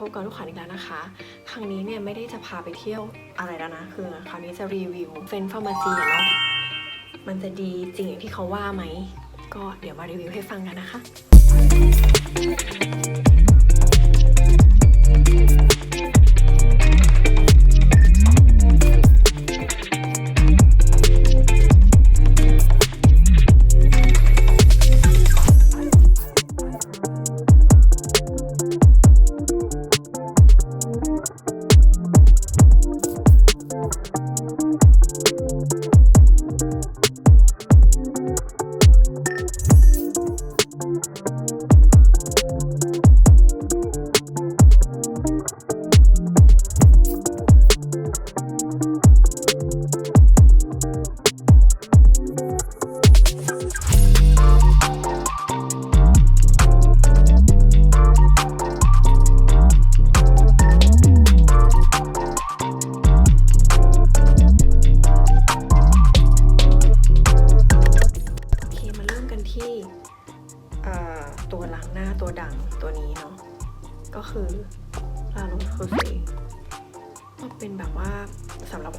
พบกับลูกค้าอีกแล้วนะคะ ครั้งนี้เนี่ยไม่ได้จะพาไปเที่ยวอะไรแล้วนะ คือคราวนี้จะรีวิวเฟนฟาร์มาซีเนาะมันจะดีจริงอย่างที่เขาว่าไหม ก็เดี๋ยวมารีวิวให้ฟังกันนะคะ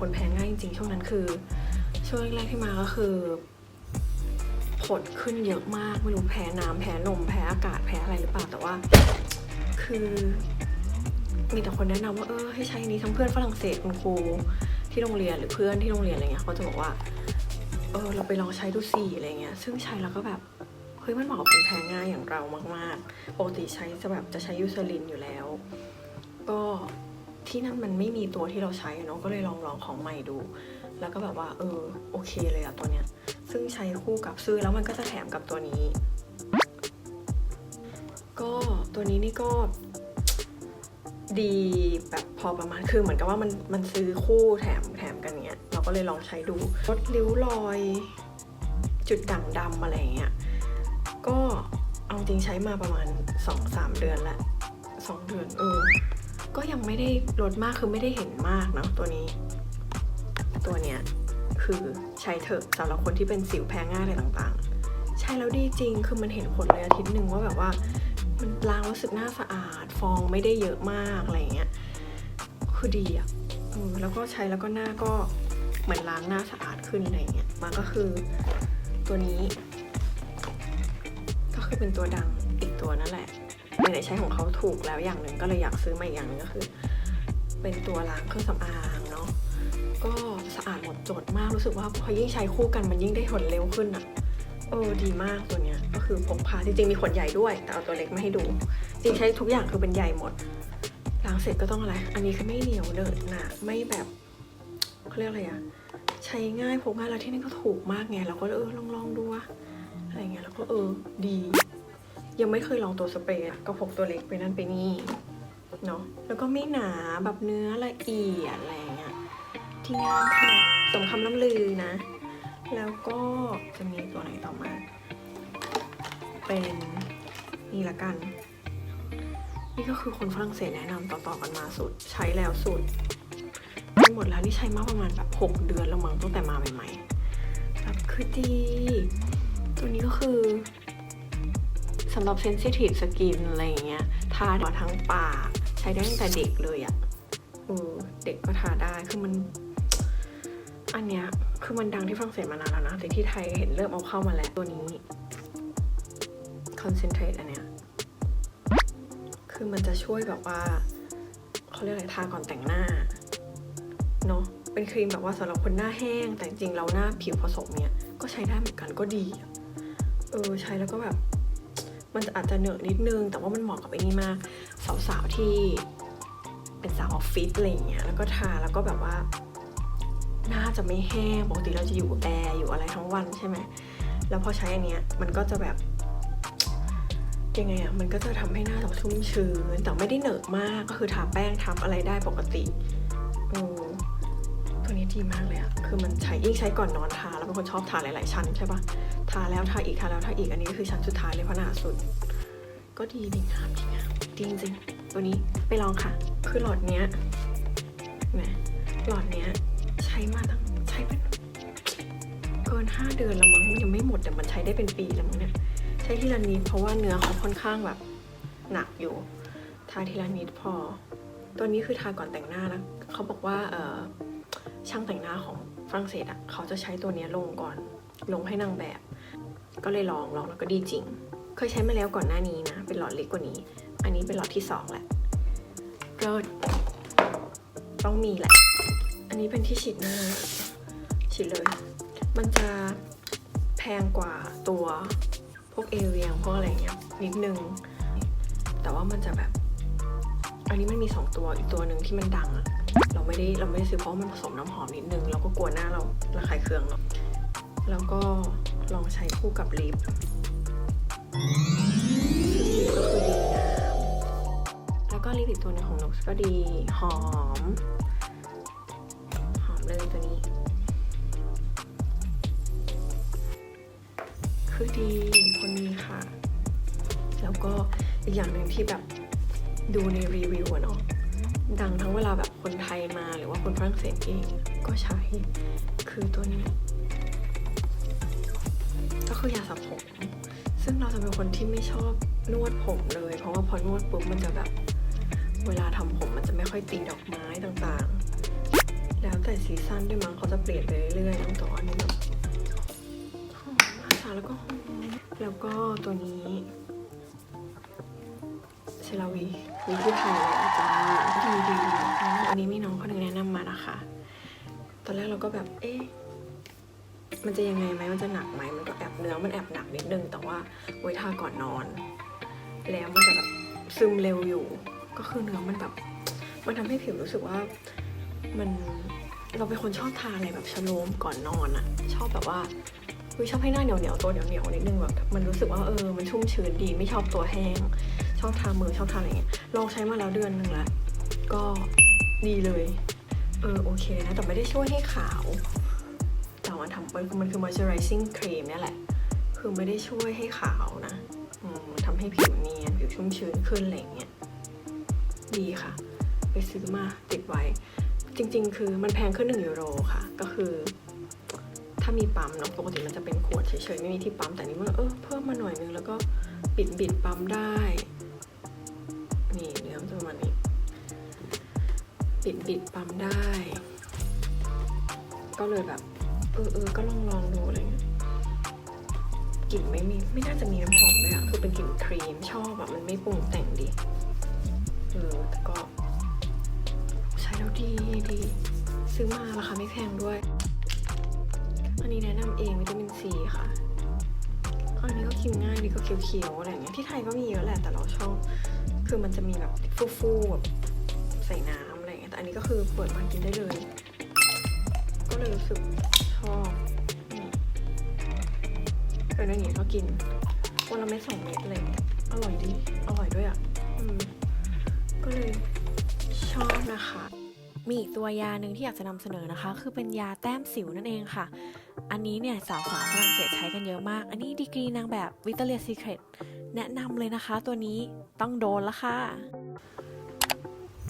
คนแพ้ง่ายจริงๆช่วงนั้นคือ ช่วงแรกๆที่มาก็คือผดขึ้นเยอะมากไม่รู้แพ้น้ำแพ้ลมแพ้อากาศแพ้อะไรหรือเปล่าแต่ว่า คือมีแต่คนแนะนำว่าเออให้ใช้อนี้ทั้งเพื่อนฝรั่งเศสคุณครูที่โรงเรียนหรือเพื่อนที่โรงเรียนอะไรเงี้ยเขาจะบอกว่าเออเราไปลองใช้ดูสิอะไรเงี้ยซึ่งใช้แล้วก็แบบเฮ้ยมันเหมาะกับคนแพ้ง่ายอย่างเรามากๆปกติใช้จะแบบจะใช้ยูเซรินอยู่แล้ว ก็ ที่นั่นมันไม่มีตัวที่เราใช้เนาะก็เลยลองลองของใหม่ดู แล้วก็แบบว่า เออโอเคเลยอะตัวเนี้ย ซึ่งใช้คู่กับซื้อแล้วมันก็จะแถมกับตัวนี้ ก็ตัวนี้นี่ก็ดีแบบพอประมาณคือเหมือนกับว่ามันมันซื้อคู่แถมแถมกันเงี้ย เราก็เลยลองใช้ดูลดริ้วรอย จุดด่างดำอะไรเงี้ยก็เอาจริงใช้มาประมาณ 2-3 เดือนละ2เดือนเออ ก็ยังไม่ได้ลดมากคือไม่ได้เห็นมากเนาะตัวนี้ ตัวเนี้ยคือใช้เถอะสำหรับคนที่เป็นสิวแพ้ง่ายอะไรต่างๆ ใช้แล้วดีจริงคือมันเห็นผลเลยอาทิตย์หนึ่งว่าแบบว่า มันล้างรู้สึกหน้าสะอาด ฟองไม่ได้เยอะมากอะไรเงี้ยคือดีอะแล้วก็ใช้แล้วก็หน้าก็เหมือนล้างหน้าสะอาดขึ้นอะไรเงี้ยมาก็คือตัวนี้ ก็คือเป็นตัวดังอีกตัวนั่นแหละ ไหนๆใช้ของเขาถูกแล้วอย่างหนึ่งก็เลยอยากซื้อมาอีกอย่างหนึ่งก็คือ เป็นตัวล้างเครื่องสำอางเนาะก็สะอาดหมดจดมากรู้สึกว่าพอยิ่งใช้คู่กันมันยิ่งได้ผลเร็วขึ้นอะเออดีมากตัวเนี้ยก็คือพกพาจริงๆมีขวดใหญ่ด้วย แต่เอาตัวเล็กมาให้ดู จริงใช้ทุกอย่างคือเป็นใหญ่หมดล้างเสร็จก็ต้องอะไร อันนี้คือไม่เหนียวเนอะหนะไม่แบบเขาเรียกอะไรอะใช้ง่ายพกง่ายแล้วที่นี่ก็ถูกมากไงเราก็เออลองลองดูวะอะไรเงี้ยแล้วก็เออดี ยังไม่เคยลองตัวสเปรย์ก็พกตัวเล็กไปนั่นไปนี่เนาะแล้วก็ไม่หนาแบบเนื้อละเอียดอะไรเงี้ยที่งานค่ะสมคำล่ำลือนะ แล้วก็จะมีตัวไหนต่อมา เป็นนี่ละกัน นี่ก็คือคนฝรั่งเศสแนะนำต่อๆกันมาสุด ใช้แล้วสุดหมดแล้วนี่ใช้มาประมาณแบบ 6 เดือนแล้วมั้งตั้งแต่มาใหม่ๆแบบคือดี ตัวนี้ก็คือ สำหรับเซนซิทีฟสกินอะไรอย่างเงี้ยทาทั้งปาก ใช้ได้ตั้งแต่เด็กเลยอะ่ะเออเด็กก็ทาได้คือมัน อันเนี้ยคือมันดังที่ฝรั่งเศสมานานแล้วนะแต่ที่ไทยเห็นเริ่มเอาเข้ามาแล้วตัวนี้ concentrate อันเนี้ยคือมันจะช่วยแบบว่าเขาเรียกอะไรทาก่อนแต่งหน้าเนอะเป็นครีมแบบว่าสำหรับคนหน้าแห้ง แต่จริงเราหน้าผิวผสมเนี่ยก็ใช้ได้เหมือนกันก็ดี เออใช้แล้วก็แบบ มันจะอาจจะเหนอะนิดนึง แต่ว่ามันเหมาะกับไอ้นี่มาก สาวๆที่เป็นสาวออฟฟิศอะไรอย่างเงี้ยแล้วก็ทาแล้วก็แบบว่าหน้าจะไม่แห้งปกติเราจะอยู่แอร์อยู่อะไรทั้งวันใช่ไหมแล้วพอใช้อันเนี้ยมันก็จะแบบยังไงอะมันก็จะทำให้หน้าเราชุ่มชื้นแต่ไม่ได้เหนอะมากก็คือทาแป้งทับอะไรได้ปกติ ดีมากเลยอะคือมันใช้ยิ่งใช้ก่อนนอนทา แล้วเป็นคนชอบทาหลาย ๆ ชั้นใช่ปะทาแล้วทาอีกทาแล้วทาอีกอันนี้ก็คือชั้นสุดท้ายเลยเพราะหนาสุด ก็ดีดีงามดีงามดีจริงตัวนี้ไปลองค่ะ คือหลอดเนี้ยแหมหลอดเนี้ยใช้มาตั้งใช้เป็นเกินห้าเดือนแล้วมั้งยังไม่หมดแต่มันใช้ได้เป็นปีแล้วมั้งเนี่ยใช้ที่ละนิดเพราะว่าเนื้อเขาค่อนข้างแบบหนักอยู่ ทาทีละนิดพอ ตัวนี้คือทาก่อนแต่งหน้านะเขาบอกว่าเออ ช่างแต่งหน้าของฝรั่งเศสอะเขาจะใช้ตัวนี้ลงก่อน ลงให้นางแบบ ก็เลยลองลองแล้วก็ดีจริง เคยใช้มาแล้วก่อนหน้านี้นะ เป็นหลอดเล็กกว่านี้ อันนี้เป็นหลอดที่สองแหละเลิศต้องมีแหละ อันนี้เป็นที่ฉีดหน้าฉีดเลย มันจะแพงกว่าตัวพวกเอเวียงพวกอะไรเงี้ยนิดนึง แต่ว่ามันจะแบบ อันนี้มันมีสองตัวอีกตัวหนึ่งที่มันดังอะ ไม่ได้เราไม่ได้ซื้อเพราะมันผสมน้ำหอมนิดนึงเราก็กลัวหน้าเราระคายเคืองเนาะแล้วก็ลองใช้คู่กับลิปลิปก็คือดีนะแล้วก็ลิปอีกตัวนึงของนกก็ดีหอม หอมเลยตัวนี้ คือดีคนนี้ค่ะ แล้วก็อีกอย่างหนึ่งที่แบบดูในรีวิวเนาะ ดังทั้งเวลาแบบคนไทยมาหรือว่าคนฝรั่งเศสเองก็ใช้คือตัวนี้ ก็คือยาสระผม ซึ่งเราจะเป็นคนที่ไม่ชอบนวดผมเลย เพราะว่าพอนวดปุ๊บมันจะแบบ เวลาทำผมมันจะไม่ค่อยตีดอกไม้ต่างๆ แล้วแต่ซีซั่นด้วยมั้งเขาจะเปลี่ยนไปเรื่อยๆตั้งแต่อันนี้แบบหอมมากแล้วก็หอมแล้วก็ตัวนี้ ซราวีวีที่ไทยเลยจ้าดีดีดีอันนี้มีน้องคนหนึงแนะนำมานะคะ ตอนแรกเราก็แบบ เอ๊ะ มันจะยังไงไหมมันจะหนักไหมมันก็แอบเนื้อมันแอบหนักนิดนึง แต่ว่าไว้ทาก่อนนอน แล้วมันจะแบบซึมเร็วอยู่ ก็คือเนื้อมันแบบ มันทำให้ผิวรู้สึกว่ามันเราเป็นคนชอบทาอะไรแบบชโลมก่อนนอนอะชอบแบบว่าอุ๊ยชอบให้หน้าเหนียวเหนียวตัวเหนียวเหนียวนิดนึงแบบมันรู้สึกว่าเออมันชุ่มชื้นดีไม่ชอบตัวแห้ง ชอบทามือชอบทาอะไรเงี้ยลองใช้มาแล้วเดือนหนึ่งแล้วก็ดีเลย เออโอเคนะ แต่ไม่ได้ช่วยให้ขาวแต่มันทำมันมันคือ moisturizing cream นี่แหละ คือไม่ได้ช่วยให้ขาวนะอืมมันทำให้ผิวเนียนผิวชุ่มชื้นขึ้นอะไรเงี้ยดีค่ะ ไปซื้อมาติดไว้ จริง ๆ คือมันแพงขึ้นหนึ่งยูโรค่ะ ก็คือ ถ้ามีปั๊มเนาะปกติมันจะเป็นขวดเฉยๆ ไม่มีที่ปั๊มแต่นี่มันเออเพิ่มมาหน่อยนึงแล้วก็บิดบิดปั๊มได้ บิดบิดปั๊มได้ ก็เลยแบบเออเออก็ลองลองดูอะไรเงี้ยกลิ่นไม่มีไม่น่าจะมีน้ำหอมเลยอะคือเป็นกลิ่นครีมชอบอะมันไม่ปรุงแต่งดีเออแต่ก็ ใช้แล้วดีดี ซื้อมาราคาไม่แพงด้วย อันนี้แนะนำเองวิตามินซีค่ะอันนี้ก็กินง่ายดีก็เคี้ยวๆอะไรเงี้ยที่ไทยก็มีเยอะแหละแต่เราชอบ คือมันจะมีแบบฟูๆแบบใส่น้ำ อันนี้ก็คือเปิดมากินได้เลย ก็เลยรู้สึกชอบอืมเออแล้วนี้ก็กินวันละเม็ดสองเม็ดอะไรเงี้ยอร่อยดี อร่อยด้วยอะก็เลยชอบนะคะมีอีกตัวยาหนึ่งที่อยากจะนำเสนอนะคะ คือเป็นยาแต้มสิวนั่นเองค่ะ อันนี้เนี่ยสาวฝรั่งเศสใช้กันเยอะมาก อันนี้ดีกรีนางแบบวิ c ต o เ i ียซีเครตแนะนำเลยนะคะ ตัวนี้ต้องโดนละค่ะ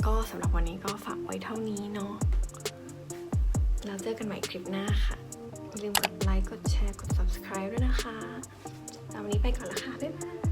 ก็สำหรับวันนี้ก็ฝากไว้เท่านี้เนาะแล้วเจอกันใหม่คลิปหน้าค่ะ อย่าลืมกดไลค์ กดแชร์ กด subscribe ด้วยนะคะ แล้ววันนี้ไปก่อนละค่ะ บ๊ายบาย